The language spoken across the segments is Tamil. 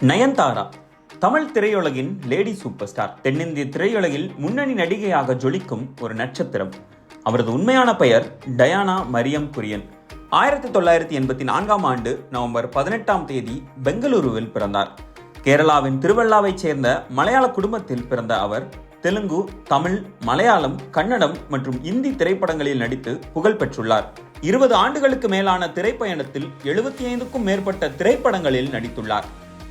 நயன்தாரா தமிழ் திரையுலகின் லேடி சூப்பர் ஸ்டார் தென்னிந்திய திரையுலகில் முன்னணி நடிகையாக ஜொலிக்கும் ஒரு நட்சத்திரம். அவரது உண்மையான பெயர் டயானா மரியம் குரியன். ஆயிரத்தி தொள்ளாயிரத்தி எண்பத்தி நான்காம் ஆண்டு நவம்பர் பதினெட்டாம் தேதி பெங்களூருவில் பிறந்தார். கேரளாவின் திருவள்ளாவைச் சேர்ந்த மலையாள குடும்பத்தில் பிறந்த அவர் தெலுங்கு தமிழ் மலையாளம் கன்னடம் மற்றும் இந்தி திரைப்படங்களில் நடித்து புகழ் பெற்றுள்ளார். இருபது ஆண்டுகளுக்கு மேலான திரைப்பயணத்தில் எழுபத்தி ஐந்துக்கும் மேற்பட்ட திரைப்படங்களில் நடித்துள்ளார்.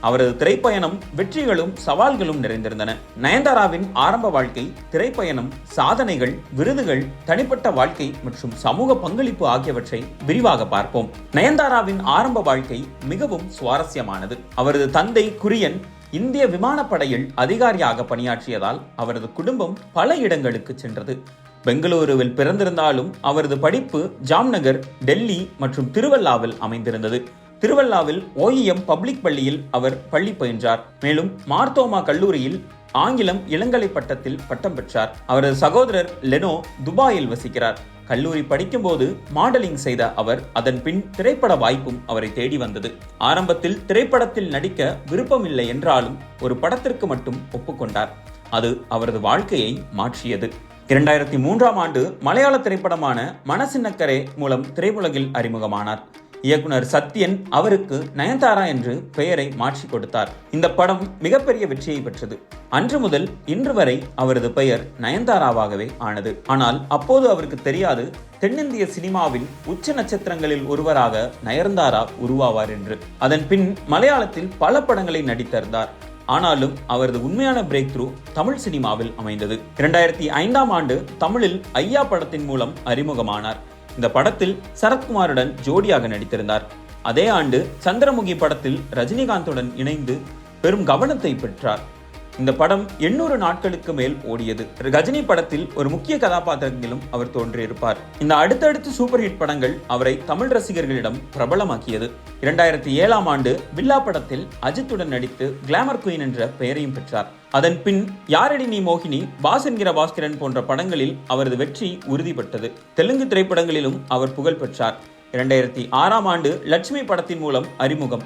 அவரது திரைப்பயணம் வெற்றிகளும் சவால்களும் நிறைந்திருந்தன. நயன்தாராவின் ஆரம்ப வாழ்க்கை திரைப்பயணம் சாதனைகள் விருதுகள் தனிப்பட்ட வாழ்க்கை மற்றும் சமூக பங்களிப்பு ஆகியவற்றை விரிவாக பார்ப்போம். நயன்தாராவின் ஆரம்ப வாழ்க்கை மிகவும் சுவாரஸ்யமானது. அவரது தந்தை குரியன் இந்திய விமானப்படையில் அதிகாரியாக பணியாற்றியதால் அவரது குடும்பம் பல இடங்களுக்கு சென்றது. பெங்களூருவில் பிறந்திருந்தாலும் அவரது படிப்பு ஜாம்நகர் டெல்லி மற்றும் திருவல்லாவில் அமைந்திருந்தது. திருவல்லாவில் ஓஇஎம் பப்ளிக் பள்ளியில் அவர் பள்ளி பயின்றார். மேலும் மார்த்தோமா கல்லூரியில் ஆங்கிலம் இளங்கலை பட்டத்தில் பட்டம் பெற்றார். அவரது சகோதரர் லெனோ துபாயில் வசிக்கிறார். கல்லூரி படிக்கும்போது மாடலிங் செய்த அவர் அதன் பின் திரைப்பட வாய்ப்பும் அவரை தேடி வந்தது. ஆரம்பத்தில் திரைப்படத்தில் நடிக்க விருப்பமில்லை என்றாலும் ஒரு படத்திற்கு மட்டும் ஒப்புக்கொண்டார். அது அவரது வாழ்க்கையை மாற்றியது. இரண்டாயிரத்தி மூன்றாம் ஆண்டு மலையாள திரைப்படமான மனசின்னக்கரே மூலம் திரையுலகில் அறிமுகமானார். இயக்குனர் சத்யன் அவருக்கு நயன்தாரா என்று பெயரை மாற்றி கொடுத்தார். இந்த படம் மிகப்பெரிய வெற்றியை பெற்றது. அன்று முதல் இன்று வரை அவரது பெயர் நயன்தாராவாகவே ஆனது. ஆனால் அப்போது அவருக்கு தெரியாது தென்னிந்திய சினிமாவின் உச்ச நட்சத்திரங்களில் ஒருவராக நயன்தாரா உருவாவார் என்று. அதன் பின் மலையாளத்தில் பல படங்களை நடித்திருந்தார். ஆனாலும் அவரது உண்மையான பிரேக் த்ரூ தமிழ் சினிமாவில் அமைந்தது. இரண்டாயிரத்தி ஐந்தாம் ஆண்டு தமிழில் ஐயா படத்தின் மூலம் அறிமுகமானார். இந்த படத்தில் சரத்குமாருடன் ஜோடியாக நடித்திருந்தார். அதே ஆண்டு சந்திரமுகி படத்தில் ரஜினிகாந்துடன் இணைந்து பெரும் கவனத்தை பெற்றார். இந்த படம் எண்ணூறு நாட்களுக்கு மேல் ஓடியது. ரஜினி படத்தில் ஒரு முக்கிய கதாபாத்திரத்திலும் அவர் தோன்றியிருப்பார். இந்த அடுத்தடுத்து சூப்பர் ஹிட் படங்கள் அவரை தமிழ் ரசிகர்களிடம் பிரபலமாக்கியது. இரண்டாயிரத்தி ஏழாம் ஆண்டு வில்லா படத்தில் அஜித்துடன் நடித்து கிளாமர் குயின் என்ற பெயரையும் பெற்றார். அதன் பின் யாரடி நீ மோகினி பாஸ் என்கிற பாஸ்கரன் போன்ற படங்களில் அவரது வெற்றி உறுதிப்பட்டது. தெலுங்கு திரைப்படங்களிலும் அவர் புகழ் பெற்றார். இரண்டாயிரத்தி ஆறாம் ஆண்டு லட்சுமி படத்தின் மூலம் அறிமுகம்.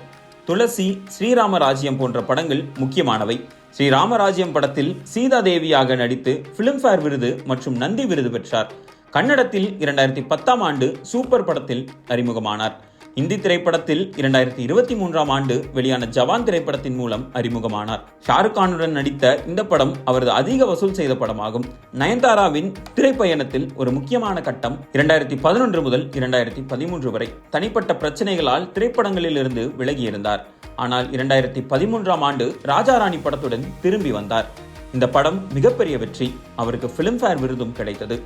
துளசி ஸ்ரீராமராஜ்யம் போன்ற படங்கள் முக்கியமானவை. ஸ்ரீராமராஜ்யம் படத்தில் சீதா தேவியாக நடித்து பிலிம்ஃபேர் விருது மற்றும் நந்தி விருது பெற்றார். கன்னடத்தில் இரண்டாயிரத்தி பத்தாம் ஆண்டு சூப்பர் படத்தில் அறிமுகமானார். இந்தி திரைப்படத்தில் இரண்டாயிரத்தி இருபத்தி மூன்றாம் ஆண்டு வெளியான ஜவான் திரைப்படத்தின் மூலம் அறிமுகமானார். ஷாருக் கானுடன் நடித்த இந்த படம் அவரது அதிக வசூல் செய்த படமாகும். நயன்தாராவின் திரைப்பயணத்தில் ஒரு முக்கியமான கட்டம் இரண்டாயிரத்தி பதினொன்று முதல் இரண்டாயிரத்தி பதிமூன்று வரை தனிப்பட்ட பிரச்சனைகளால் திரைப்படங்களில் இருந்து விலகியிருந்தார். ஆனால் இரண்டாயிரத்தி பதிமூன்றாம் ஆண்டு ராஜாராணி படத்துடன் திரும்பி வந்தார். இந்த படம் மிகப்பெரிய வெற்றி அவருக்கு பிலிம்ஃபேர் விருதும் கிடைத்தது.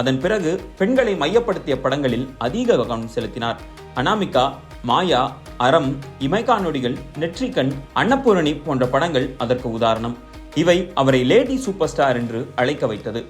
அதன் பிறகு பெண்களை மையப்படுத்திய படங்களில் அதிக கவனம் செலுத்தினார். அனாமிகா மாயா அறம் இமைக்கா நொடிகள் நெற்றிக்கண் அன்னபூரணி போன்ற படங்கள் அதற்கு உதாரணம். இவை அவரை லேடி சூப்பர் ஸ்டார் என்று அழைக்க வைத்தது.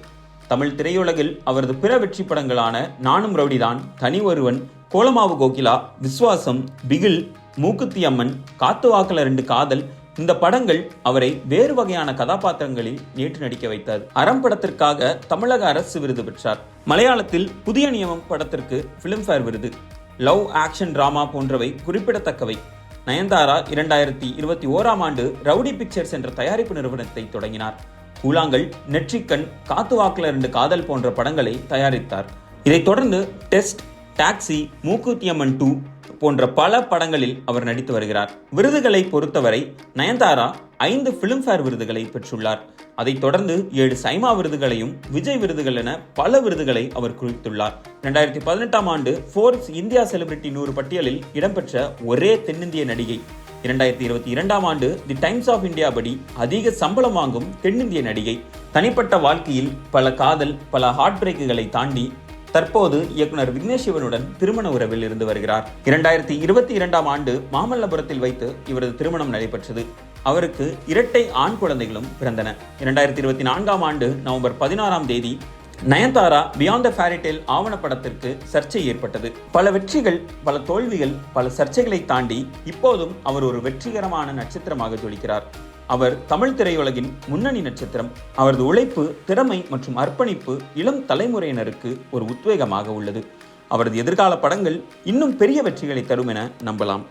தமிழ் திரையுலகில் அவரது பிற வெற்றி படங்களான நானும் ரவுடிதான் தனி ஒருவன் கோலமாவு கோகிலா விஸ்வாசம் பிகில் மூக்குத்தி அம்மன் காத்து வாக்கில் ரெண்டு காதல் இந்த படங்கள் அவரை வேறு வகையான கதாபாத்திரங்களில் நேற்று நடிக்க வைத்தது அறம் படத்திற்காக தமிழக அரசு விருது பெற்றார். மலையாளத்தில் புதிய நியமம் படத்திற்கு பிலிம்ஃபேர் விருது. லவ் ஆக்ஷன் டிராமா போன்றவை குறிப்பிடத்தக்கவை. நயன்தாரா இரண்டாயிரத்தி இருபத்தி ஓராம் ஆண்டு ரவுடி பிக்சர்ஸ் என்ற தயாரிப்பு நிறுவனத்தை தொடங்கினார். கூழாங்கல் நெற்றிக்கண் காத்து வாக்கில் ரெண்டு காதல் போன்ற படங்களை தயாரித்தார். இதைத் தொடர்ந்து டெஸ்ட் டாக்ஸி மூக்குத்தியம்மன் டூ போன்ற பல படங்களில் அவர் நடித்து வருகிறார். விருதுகளை பொறுத்தவரை நயன்தாரா ஐந்து பிலிம்ஃபேர் விருதுகளை பெற்றுள்ளார். அதைத் தொடர்ந்து ஏழு சைமா விருதுகளையும் விஜய் விருதுகள் என பல விருதுகளை அவர் குறித்துள்ளார். இரண்டாயிரத்தி பதினெட்டாம் ஆண்டு ஃபோர்ஸ் இந்தியா செலிபிரிட்டி நூறு பட்டியலில் இடம்பெற்ற ஒரே தென்னிந்திய நடிகை. இரண்டாயிரத்தி இருபத்தி இரண்டாம் ஆண்டு தி டைம்ஸ் ஆஃப் இந்தியா படி அதிக சம்பளம் வாங்கும் தென்னிந்திய நடிகை. தனிப்பட்ட வாழ்க்கையில் பல காதல் பல ஹார்ட் பிரேக்குகளை தாண்டி தற்போது இயக்குனர் விக்னேஷ் சிவனுடன் திருமண உறவில் இருந்து வருகிறார். இரண்டாயிரத்தி இருபத்தி இரண்டாம் ஆண்டு மாமல்லபுரத்தில் வைத்து இவரது திருமணம் நடைபெற்றது. அவருக்கு இரட்டை ஆண் குழந்தைகளும் பிறந்தன. இரண்டாயிரத்தி இருபத்தி நான்காம் ஆண்டு நவம்பர் பதினாறாம் தேதி நயன்தாரா பியாண்ட் த ஃபேரிடேல் ஆவணப்படத்திற்கு சர்ச்சை ஏற்பட்டது. பல வெற்றிகள் பல தோல்விகள் பல சர்ச்சைகளை தாண்டி இப்போதும் அவர் ஒரு வெற்றிகரமான நட்சத்திரமாக ஜொலிக்கிறார். அவர் தமிழ் திரையுலகின் முன்னணி நட்சத்திரம். அவரது உழைப்பு திறமை மற்றும் அர்ப்பணிப்பு இளம் தலைமுறையினருக்கு ஒரு உத்வேகமாக உள்ளது. அவரது எதிர்கால படங்கள் இன்னும் பெரிய வெற்றிகளை தரும் என நம்பலாம்.